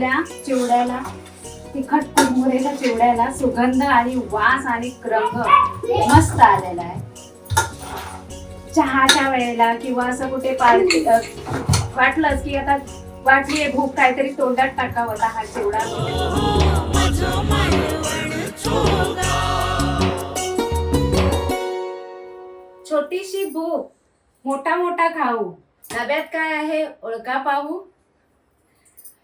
आपल्या चिवड्याला तिखट कुरमुरेच्या चिवड्याला सुगंध आणि वास आणि रंग मस्त आलेला आहे. चहाच्या वेळेला किंवा असं कुठे पार्टी वाटलंच की आता वाटली आहे भूक काहीतरी तोंडात टाकावं आता हा चिवडा. छोटीशी भूक मोठा मोठा खाऊ. डब्यात काय आहे? ओळखा पाहू.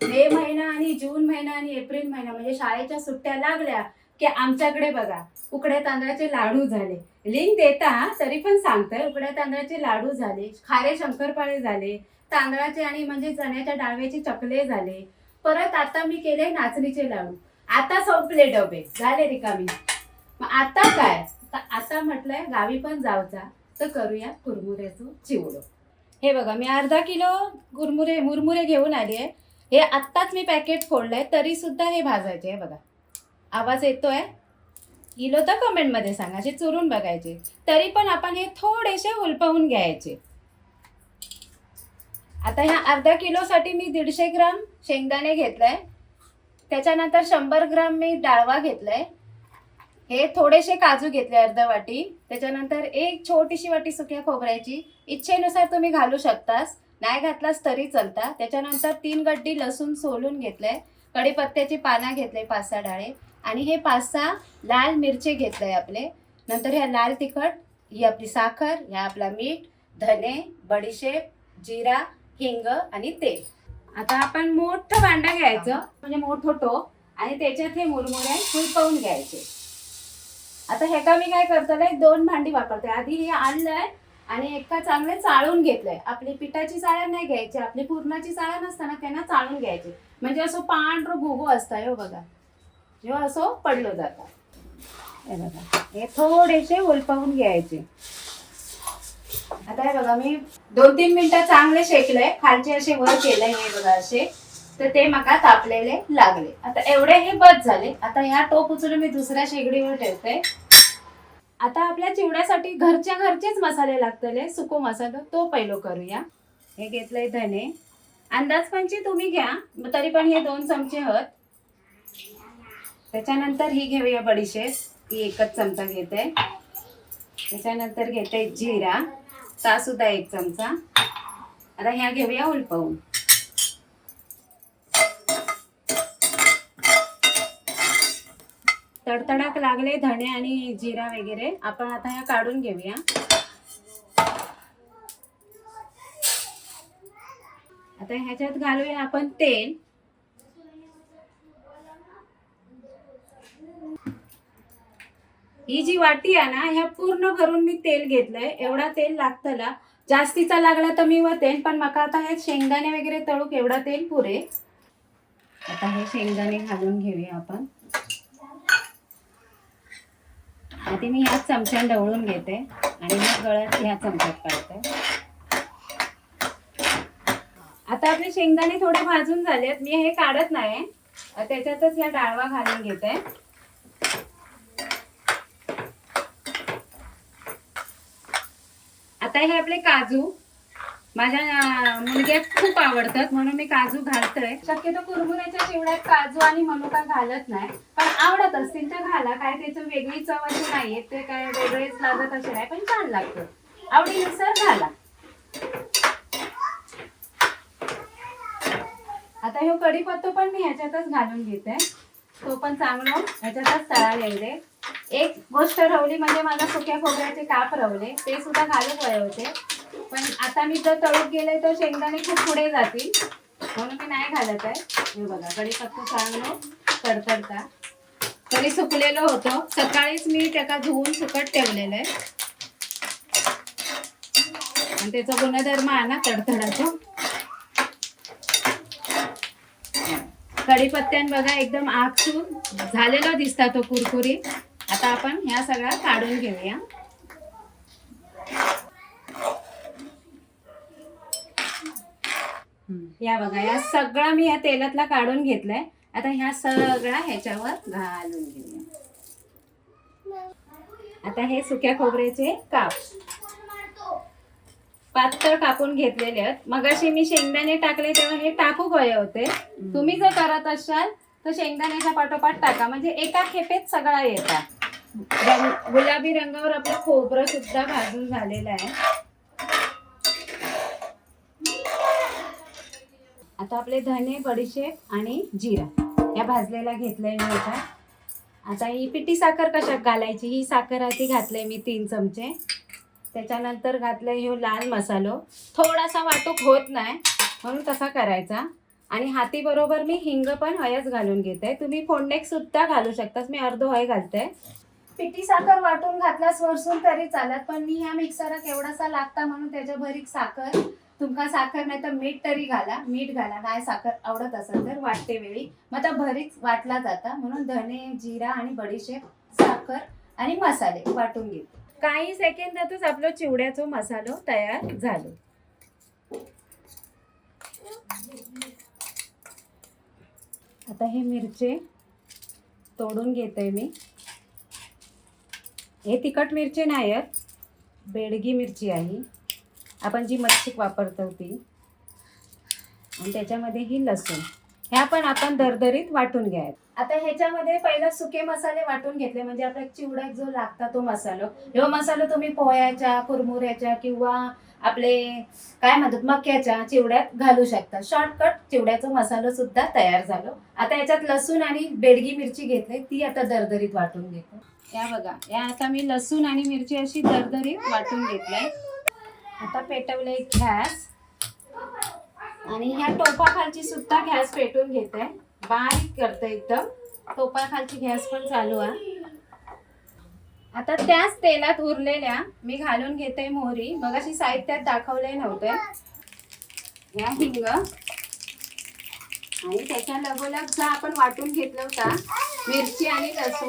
मे महिना आणि जून महिना आणि एप्रिल महिना म्हणजे शाळेच्या सुट्ट्या लागल्या की आमच्याकडे बघा उकड्या तांदळाचे लाडू झाले. लिंक देता तरी पण सांगतोय उकड्या तांदळाचे लाडू झाले खारे शंकरपाळे झाले तांदळाचे आणि म्हणजे चण्याच्या डाळव्याचे चकले झाले. परत आता मी केले नाचणीचे लाडू. आता संपले डबे. झाले रिकामी. मग आता काय? आता म्हटलंय गावी पण जावचा तर करूया कुरमुऱ्याचं चिवडो. हे बघा मी अर्धा किलो कुरमुरे मुरमुरे घेऊन आली आहे. हे आत्ताच मी पॅकेट फोडलंय तरी सुद्धा हे भाजायचे आहे बघा. आवाज येतोय? इलो तर कमेंटमध्ये सांगा असे चुरून बघायचे. तरी पण आपण हे थोडेसे उलपवून घ्यायचे. आता ह्या अर्धा किलोसाठी मी दीडशे ग्राम शेंगदाणे घेतलंय. त्याच्यानंतर शंभर ग्राम मी डाळवा घेतलाय. हे थोडेसे काजू घेतले अर्धा वाटी. त्याच्यानंतर एक छोटीशी वाटी सुक्या खोबऱ्याची. इच्छेनुसार तुम्ही घालू शकतास. नाही घातलास तरी चलता. त्याच्यानंतर तीन गड्डी लसूण सोलून घेतलंय. कढीपत्त्याची पानं घेतले पाच सहा डाळे आणि हे पाच सहा लाल मिरचे घेतले आपले. नंतर ह्या लाल तिखट ही आपली साखर ह्या आपला मीठ धने बडीशेप जिरा हिंग आणि तेल. आता आपण मोठं भांडं घ्यायचं. म्हणजे मोठं टोप आणि त्याच्यात हे मुरमुरे फुलपवून घ्यायचे. आता हे का मी काय करतोय? दोन भांडी वापरते आधी हे आणलंय. आणि एका चांगले चाळून घेतलंय. आपली पिठाची चाळण नाही घ्यायची आपली पूर्णाची चाळण असताना त्यांना चाळून घ्यायची. म्हणजे असं पांढर भुगू असतं हो बघा. जेव्हा असं पडलं जातं. हे बघा. हे थोडेसे ओलपावून घ्यायचे. आता हे बघा मी दोन तीन मिनिटं चांगले शेकले खालचे असे वर केलंय हे बघा असे. तर ते मका तापलेले लागले. आता एवढे हे बद झाले. आता ह्या टोप उचलून मी दुसऱ्या शेगडीवर ठेवते. आता आपल्या चिवड्यासाठी घरच्या घरचेच मसाले लागतले सुको मसाला तो पहिलो करूया. हे घेतलंय धने. अंदाजपंची तुम्ही घ्या तरी पण हे दोन चमचे हत. त्याच्यानंतर ही घेऊया बडीशेप. ही एकच चमचा घेते. त्याच्यानंतर घेते जिरा. ता सुद्धा एक चमचा. आता ह्या घेऊया उलपवून. तडतडाक लागले धणे आणि जिरा वगैरे. आपण आता ह्या काढून घेऊया. आता ह्याच्यात घालूया आपण तेल. ही जी वाटी आहे ना ह्या पूर्ण भरून मी तेल घेतलंय. एवढा तेल लागतला. जास्तीचा लागला तर मी वतेन पण मका आता हे शेंगदाणे वगैरे तळूक एवढा तेल पुरे आता हे शेंगदाणे घालून घेऊया आपण. आधी मी ह्याच चमच्यान ढवळून घेते आणि मग गळ्यात ह्या चमच्यात काढते. आता आपले शेंगदाणे थोडे भाजून झालेत मी हे काढत नाही. त्याच्यातच ह्या डाळवा घालून घेते. आता हे आपले काजू. माझ्या मुलग्या खूप आवडतात म्हणून मी काजू घालतोय. शक्यतो कुरमुऱ्याच्या चिवड्यात काजू आणि मनुका घालत नाही पण आवडत असतील तर घाला काय त्याचं वेगळी चव अशी नाहीये ते काय वेगळेच लागत असे नाही पण छान लागतं. आवडीनुसार घाला. आता हे कढीपत्तो पण मी ह्याच्यातच घालून घेते. तो पण चांगला ह्याच्यातच तळायला येते. एक गोष्ट रवली म्हणजे मला सुक्या खोबऱ्याचे काप रवले ते सुद्धा घालून वळे होते. पण आता मी जर तळूक गेले तर शेंगदाणे खूप पुढे जातील. म्हणून मी नाही घालत आहे. हे बघा कढीपत्ता चांगलं तडतडता. तरी सुकलेलं होतं. सकाळीच मी त्याला धुवून सुकट ठेवलेलं आहे. आणि त्याचा गुणधर्म आहे ना तडतडाचा कढीपत्त्यान बघा एकदम आखसून झालेला दिसता तो कुरकुरी आता आपण ह्या सगळ्या काढून घेऊया. या बघा या सगळा मी या तेलातला काढून घेतलाय. आता ह्या सगळ्या ह्याच्यावर घालून घेऊया. आता हे सुक्या खोबऱ्याचे काप. पातळ कापून घेतलेले आहेत. मगाशी मी शेंगदाणे टाकले तेव्हा हे टाकू गळे होते. तुम्ही जर करत असाल तर शेंगदाण्याच्या पाठोपाठ टाका. म्हणजे एका खेपेत सगळा येतात. गुलाबी रंगावर आपलं खोबरं सुद्धा भाजून झालेलं आहे. आता आपले धने बडीशेप आणि जिरा. या भाजलेला घेतलंय मी आता. आता ही पिठी साखर कशात घालायची? ही साखर आधी घातलंय मी तीन चमचे. त्याच्यानंतर घातलंय ह्यो लाल मसालो. थोडासा वाटूक होत नाही म्हणून तसा करायचा. आणि हातीबरोबर मी हिंग पण हयच घालून घेते. तुम्ही फोडणेकसुद्धा घालू शकतास. मी अर्धो हय घालते. पिठी साखर वाटून घातल्यास वरसून तरी चालत पण मी ह्या मिक्सरात एवढासा लागता म्हणून त्याच्या भरीक साखर तुमका साखर नाही तर मीठ तरी घाला. मीठ घाला. नाही साखर आवडत असेल तर वाटते वेळी. मग आता भरीच वाटला जाता. म्हणून धने जिरा आणि बडीशेप साखर आणि मसाले वाटून घेते. काही सेकंदातच आपलं चिवड्याचो मसालो तयार झालो. आता हे मिरचे तोडून घेते मी. हे तिखट मिरची नाही आहेत. बेडगी मिरची आहे. आपण जी मच्छीक वापरतो ती आणि त्याच्यामध्ये ही लसूण ह्या पण आपण दरदरीत वाटून घ्यायत आता ह्याच्यामध्ये पहिला सुके मसाले वाटून घेतले म्हणजे आपला चिवडा जो लागता तो मसालो. ह्यो मसालो तुम्ही पोह्याच्या कुरमुऱ्याच्या किंवा आपले काय म्हणतात मक्याच्या चिवड्यात घालू शकता. शॉर्टकट चिवड्याचा मसालो सुद्धा तयार झालो. आता याच्यात लसूण आणि बेडगी मिरची घेतली ती आता दरदरीत वाटून घेतो. या बघा या आता मी लसूण आणि मिरची अशी दरदरीत वाटून घेतली आता पेटवले घ्यास. आणि ह्या टोपाखालची सुद्धा घ्यास पेटून घेते. बारीक करते एकदम. टोपाखालची घॅस पण चालू आहे. आता त्याच तेलात उरलेल्या मी घालून घेते मोहरी. मग अशी साहित्यात दाखवले नव्हते. या हिंग. आणि त्याच्या लगोलग आपण वाटून घेतलं होता मिरची आणि लसूण.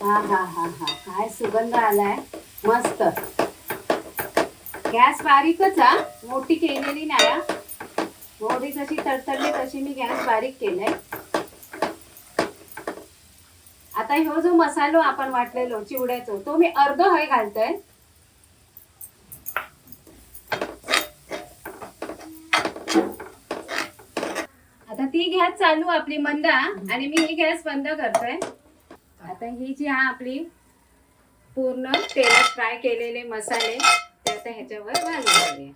हा हा हा हा. काय सुगंध आलाय? मस्त. गॅस बारीकच हा. मोठी केलेली नाही मोठी जशी तडतडली तशी मी गॅस बारीक केलाय. आता ह्यो जो मसालो आपण वाटलेलो चिवड्याचो तो मी अर्ध हय घालतोय. आता ती गॅस चालू आपली मंदा आणि मी ही गॅस बंद करतोय. आता ही जी हा आपली पूर्ण तेलात फ्राय केलेले मसाले ते आता ह्याच्यावर घालून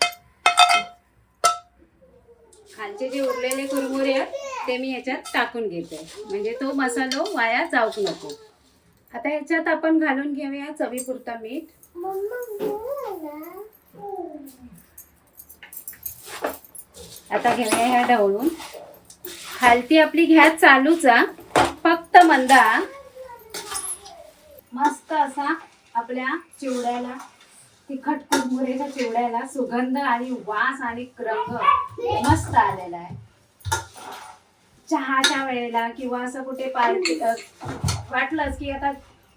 खालचे जे उरलेले कुरमुरे आहेत ते मी ह्याच्यात टाकून घेते. म्हणजे तो मसालो वाया जाऊक नको. आता ह्याच्यात आपण घालून घेऊया चवीपुरता मीठ. आता घेऊया ह्या ढवळून. खालती आपली घ्या चालूच फक्त मंदा मस्त असा आपल्या चिवड्याला तिखट कुरमुरेच्या चिवड्याला सुगंध आणि वास आणि रंग मस्त आलेला आहे. चहाच्या वेळेला किंवा असं कुठे पार्टी वाटलंच की आता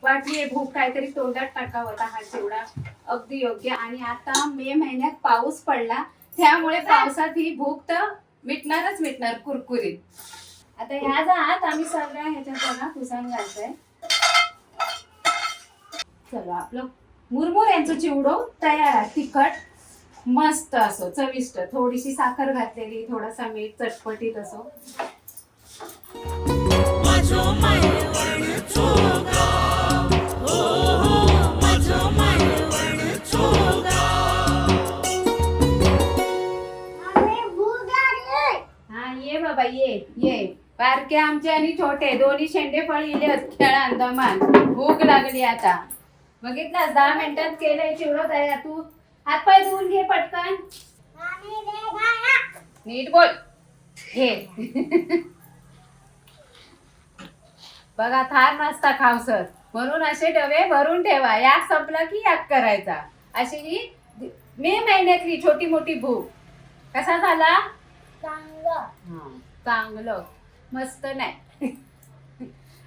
वाटली भूक काहीतरी तोंडात टाकावं होता हा चिवडा. अगदी योग्य. आणि आता मे महिन्यात पाऊस पडला त्यामुळे पावसात ही भूक तर मिटणारच मिटणार कुरकुरीत. आता ह्या जात आत आम्ही सगळ्या ह्याच्यात बघा घालतोय. चलो आपलं मुरमुर यांचं चिवडो तयार आहे तिखट मस्त असो चविष्ट. थोडीशी साखर घातलेली थोडासा मीठ चटपटीत असो. हो हो हा ये बाबा ये ये. बारके आमचे आणि छोटे दोन्ही शेंडे फळ इले खेळा अंदमान भूक लागली आता. बघितलास दहा मिनिटात केलंय चिवडो तयार तू. हात पाय धुवून घे पटकन. नीट बोल. घे. बघा थार नसता खावसर म्हणून असे डबे भरून ठेवा. याक संपला की याक करायचा. अशी ही मे महिन्यातली छोटी मोठी भूक. कसा झाला? हा, चांगलं. मस्त नाही.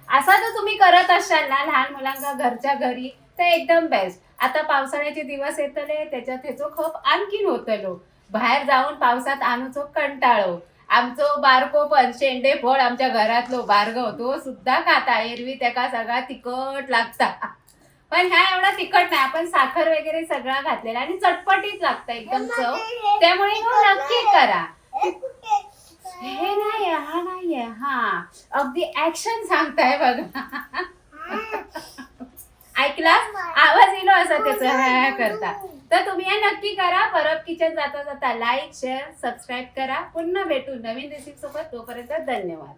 असा जर तुम्ही करत असाल ना लहान मुलांना घरच्या घरी. तर एकदम बेस्ट आता पावसाळ्याचे दिवस येतले त्याच्यात ह्याचो खप आणखीन होतलो. बाहेर जाऊन पावसात आणूचो कंटाळो. आमचो बारको पण शेंडे फळ आमच्या घरातलो बारगो तो सुद्धा खाता. एरवी त्याका सगळा तिखट लागता. पण ह्या एवढा तिखट नाही आपण साखर वगैरे सगळा घातलेला आणि चटपटीत लागतं एकदम चव. त्यामुळे हो नक्की करा. हे नाही हा नाहीये हा अगदी ऍक्शन सांगताय बघा. ऐकला. आवाज येलो असा त्याचा. ह्या करता. तर तुम्ही हे नक्की करा. परत किचन जाता जाता लाईक शेअर सबस्क्राईब करा. पुन्हा भेटू नवीन रेसिपी सोबत. तोपर्यंत धन्यवाद.